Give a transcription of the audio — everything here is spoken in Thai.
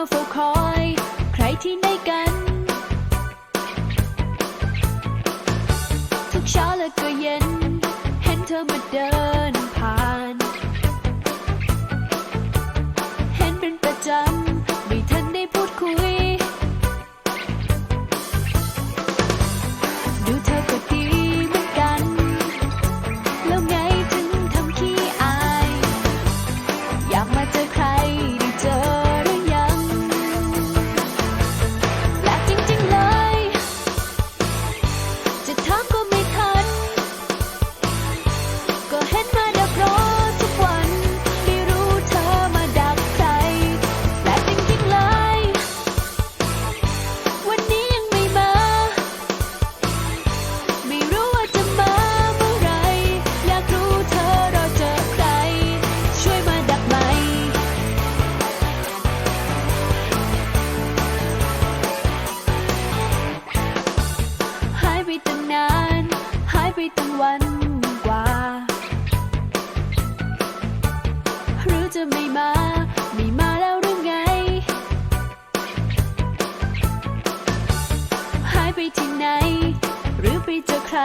าเฝ้าคอย ใครที่ได้กัน ทุกเช้าและก็เย็น เห็นเธอมาเดินผ่าน เห็นเป็นประจำ วันกว่า หรือจะไม่มา ไม่มาแล้วหรือไง หายไปที่ไหน หรือไปเจอใคร